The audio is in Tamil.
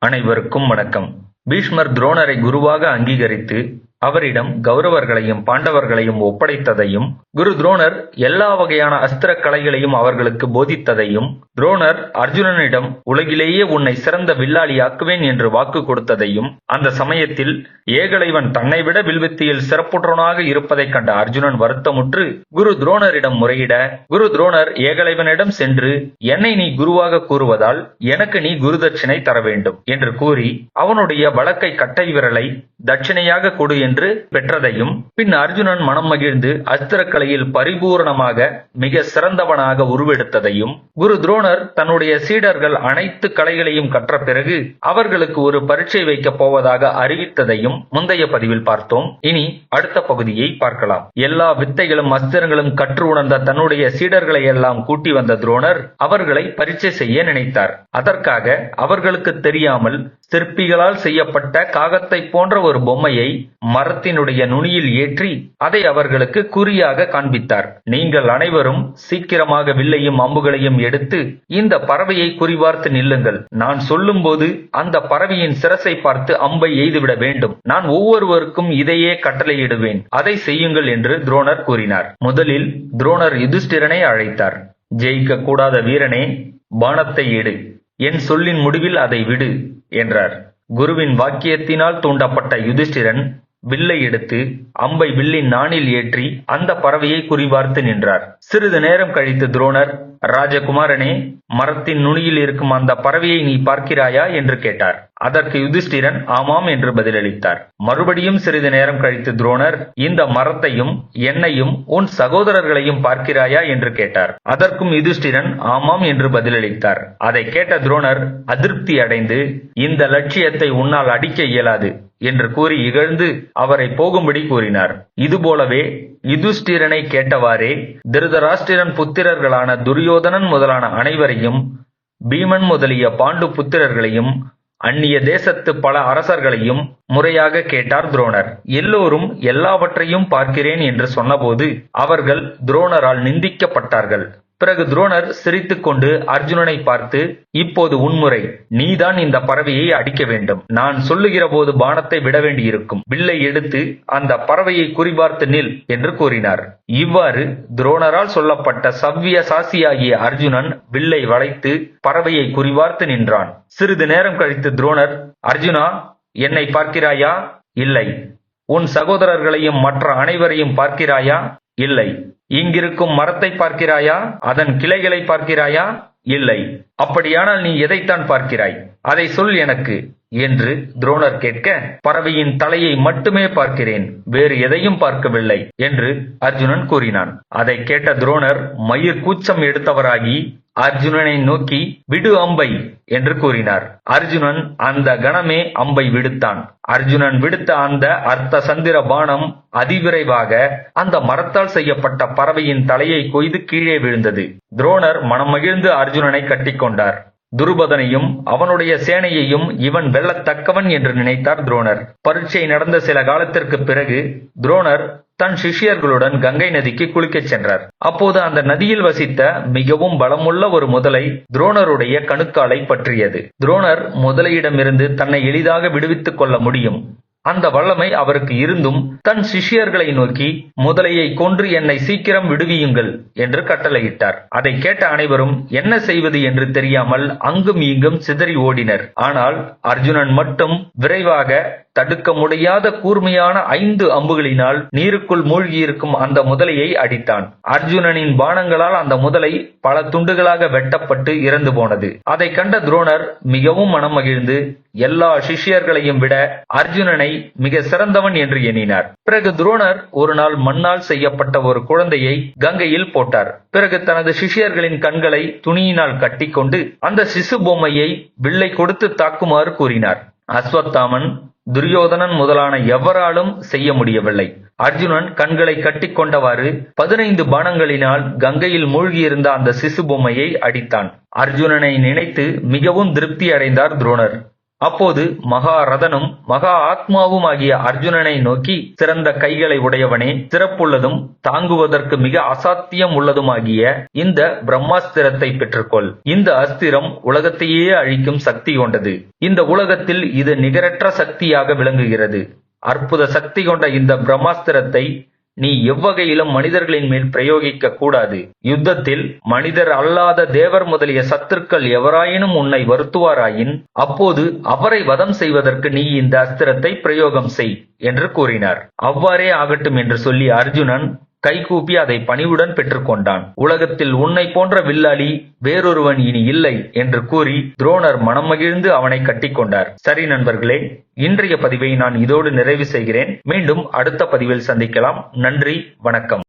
அனைவருக்கும் வணக்கம். பீஷ்மர் துரோணரை குருவாக அங்கீகரித்து அவரிடம் கௌரவர்களையும் பாண்டவர்களையும் ஒப்படைத்ததையும் குரு துரோணர் எல்லா வகையான அஸ்திர கலைகளையும் அவர்களுக்கு போதித்ததையும் துரோணர் அர்ஜுனனிடம் உலகிலேயே உன்னை சிறந்த வில்லாளியாக்குவேன் என்று வாக்கு கொடுத்ததையும் அந்த சமயத்தில் ஏகலைவன் தன்னை விட வில்வித்தையில் சிறப்புற்றவனாக இருப்பதைக் கண்ட அர்ஜுனன் வருத்தமுற்று குரு துரோணரிடம் முறையிட குரு துரோணர் ஏகலைவனிடம் சென்று என்னை நீ குருவாக கூறுவதால் எனக்கு நீ குருதட்சிணை தர வேண்டும் என்று கூறி அவனுடைய வழக்கை கட்டை விரலை தட்சிணையாக கொடு என்று பெற்றதையும் பின் அர்ஜுனன் மனம் மகிழ்ந்து அஸ்திரக்கலையில் பரிபூரணமாக மிக சிறந்தவனாக உருவெடுத்ததையும் குரு துரோணர் தன்னுடைய சீடர்கள் அனைத்து கலைகளையும் கற்ற பிறகு அவர்களுக்கு ஒரு பரீட்சை வைக்கப் போவதாக அறிவித்ததையும் முந்தைய பதிவில் பார்த்தோம். இனி அடுத்த பகுதியை பார்க்கலாம். எல்லா வித்தைகளும் அஸ்திரங்களும் கற்று உணர்ந்த தன்னுடைய சீடர்களை எல்லாம் கூட்டி வந்த துரோணர் அவர்களை பரீட்சை செய்ய நினைத்தார். அதற்காக அவர்களுக்கு தெரியாமல் சிற்பிகளால் செய்யப்பட்ட காகத்தை போன்ற ஒரு பொம்மையை மரத்தினுடைய நுனியில் ஏற்றி அதை அவர்களுக்கு குறியாக காண்பித்தார். நீங்கள் அனைவரும் சீக்கிரமாக வில்லையும் அம்புகளையும் எடுத்து இந்த பறவையை குறிபார்த்து நில்லுங்கள். நான் சொல்லும்போது அந்த பறவையின் சிரசை பார்த்து அம்பை எய்துவிட வேண்டும். நான் ஒவ்வொருவருக்கும் இதையே கட்டளையிடுவேன். அதை செய்யுங்கள் என்று துரோணர் கூறினார். முதலில் துரோணர் யுதிஷ்டிரனை அழைத்தார். ஜெயிக்க கூடாத வீரனே பானத்தை எடு. என் சொல்லின் முடிவில் அதை விடு என்றார். குருவின் வாக்கியத்தினால் தூண்டப்பட்ட யுதிஷ்டிரன் வில்லை எடுத்து அம்பை வில்லின் நாணில் ஏற்றி அந்த பறவையை குறிபார்த்து நின்றார். சிறிது நேரம் கழித்து துரோணர் ராஜகுமாரனே மரத்தின் நுனியில் இருக்கும் அந்த பறவையை நீ பார்க்கிறாயா? என்று கேட்டார். அதற்கு யுதிஷ்டிரன் ஆமாம் என்று பதிலளித்தார். மறுபடியும் சிறிது நேரம் கழித்து துரோணர் இந்த மரத்தையும் என்னையும் உன் சகோதரர்களையும் பார்க்கிறாயா? என்று கேட்டார். அதற்கும் யுதிஷ்டிரன் ஆமாம் என்று பதிலளித்தார். அதை கேட்ட துரோணர் அதிருப்தி அடைந்து இந்த லட்சியத்தை உன்னால் அடிக்க இயலாது. என்று கூறி இகழ்ந்து அவரை போகும்படி கூறினார். இதுபோலவே யுதிஷ்டிரனை கேட்டவாறே திருதராஷ்டிரன் புத்திரர்களான துரியோதனன் முதலான அனைவரையும் பீமன் முதலிய பாண்டு புத்திரர்களையும் அந்நிய தேசத்து பல அரசர்களையும் முறையாக கேட்டார் துரோணர். எல்லோரும் எல்லாவற்றையும் பார்க்கிறேன் என்று சொன்னபோது அவர்கள் துரோணரால் நிந்திக்கப்பட்டார்கள். பிறகு துரோணர் சிரித்துக்கொண்டு அர்ஜுனனை பார்த்து இப்போது உன்முறை நீதான் இந்த பறவையை அடிக்க வேண்டும். நான் சொல்லுகிற போது பானத்தை விட வேண்டியிருக்கும். வில்லை எடுத்து அந்த பறவையை குறிபார்த்து நில் என்று கூறினார். இவ்வாறு துரோணரால் சொல்லப்பட்ட சவ்விய சாசியாகிய அர்ஜுனன் வில்லை வளைத்து பறவையை குறிபார்த்து நின்றான். சிறிது நேரம் கழித்து துரோணர் அர்ஜுனா என்னை பார்க்கிறாயா? இல்லை. உன் சகோதரர்களையும் மற்ற அனைவரையும் பார்க்கிறாயா? இல்லை. இங்கிருக்கும் மரத்தை பார்க்கிறாயா? அதன் கிளைகளை பார்க்கிறாயா? இல்லை. அப்படியானால் நீ எதைத்தான் பார்க்கிறாய்? அதை சொல் எனக்கு என்று துரோணர் கேட்க பறவையின் தலையை மட்டுமே பார்க்கிறேன் வேறு எதையும் பார்க்கவில்லை என்று அர்ஜுனன் கூறினான். அதை கேட்ட துரோணர் மயிர் கூச்சம் எடுத்தவராகி அர்ஜுனனை நோக்கி விடு அம்பை என்று கூறினார். அர்ஜுனன் அந்த கணமே அம்பை விடுத்தான். அர்ஜுனன் விடுத்த அந்த அர்த்த சந்திர பானம் அதிவிரைவாக அந்த மரத்தால் செய்யப்பட்ட பறவையின் தலையை கொய்து கீழே விழுந்தது. துரோணர் மனம் மகிழ்ந்து அர்ஜுனனை கட்டிக்கொண்டார். துருபதனையும் அவனுடைய சேனையையும் இவன் வெல்லத்தக்கவன் என்று நினைத்தார் துரோணர். பரீட்சை நடந்த சில காலத்திற்கு பிறகு துரோணர் தன் சிஷ்யர்களுடன் கங்கை நதிக்கு குளிக்கச் சென்றார். அப்போது அந்த நதியில் வசித்த மிகவும் பலமுள்ள ஒரு முதலை துரோணருடைய கணுக்காலை பற்றியது. துரோணர் முதலையிடமிருந்து தன்னை எளிதாக விடுவித்துக் கொள்ள முடியும். அந்த வல்லமை அவருக்கு இருந்தும் தன் சிஷ்யர்களை நோக்கி முதலையை கொன்று என்னை சீக்கிரம் விடுவியுங்கள் என்று கட்டளையிட்டார். அதை கேட்ட அனைவரும் என்ன செய்வது என்று தெரியாமல் அங்கும் இங்கும் சிதறி ஓடினர். ஆனால் அர்ஜுனன் மட்டும் விரைவாக தடுக்க முடியாத கூர்மையான ஐந்து அம்புகளினால் நீருக்குள் மூழ்கியிருக்கும் அந்த முதலையை அடித்தான். அர்ஜுனனின் பானங்களால் அந்த முதலை பல துண்டுகளாக வெட்டப்பட்டு இறந்து போனது. அதை கண்ட துரோணர் மிகவும் மனம் மகிழ்ந்து எல்லா சிஷ்யர்களையும் விட அர்ஜுனனை மிக சிறந்தவன் என்று எண்ணினார். பிறகு துரோணர் ஒரு நாள் மண்ணால் செய்யப்பட்ட ஒரு குழந்தையை கங்கையில் போட்டார். பிறகு தனது சிஷ்யர்களின் கண்களை துணியினால் கட்டிக்கொண்டு அந்த சிசு பொம்மையை வில்லை கொடுத்து தாக்குமாறு கூறினார். அஸ்வத்தாமன் துரியோதனன் முதலான எவராலும் செய்ய முடியவில்லை. அர்ஜுனன் கண்களை கட்டிக்கொண்டவாறு பதினைந்து பானங்களினால் கங்கையில் மூழ்கியிருந்த அந்த சிசு பொம்மையை அடித்தான். அர்ஜுனனை நினைத்து மிகவும் திருப்தி அடைந்தார் துரோணர். அப்போது மகாரதனும் மகா ஆத்மாவும் ஆகிய அர்ஜுனனை நோக்கி சிறந்த கைகளை உடையவனே சிறப்புள்ளதும் தாங்குவதற்கு மிக அசாத்தியம் உள்ளதுமாகிய இந்த பிரம்மாஸ்திரத்தை பெற்றுக்கொள். இந்த அஸ்திரம் உலகத்தையே அழிக்கும் சக்தி கொண்டது. இந்த உலகத்தில் இது நிகரற்ற சக்தியாக விளங்குகிறது. அற்புத சக்தி கொண்ட இந்த பிரம்மாஸ்திரத்தை நீ எவ்வகையிலும் மனிதர்களின் மேல் பிரயோகிக்க கூடாது. யுத்தத்தில் மனிதர் அல்லாத தேவர் முதலிய சத்துருக்கள் எவராயினும் உன்னை வருத்துவாராயின் அப்போது அவரை வதம் செய்வதற்கு நீ இந்த அஸ்திரத்தை பிரயோகம் செய் என்று கூறினார். அவ்வாறே ஆகட்டும் என்று சொல்லி அர்ஜுனன் கைகூப்பி அதை பணிவுடன் பெற்றுக்கொண்டான். உலகத்தில் உன்னை போன்ற வில்லாளி வேறொருவன் இனி இல்லை என்று கூறி துரோணர் மனம் மகிழ்ந்து அவனை கட்டிக்கொண்டார். சரி நண்பர்களே இன்றைய பதிவை நான் இதோடு நிறைவு செய்கிறேன். மீண்டும் அடுத்த பதிவில் சந்திக்கலாம். நன்றி வணக்கம்.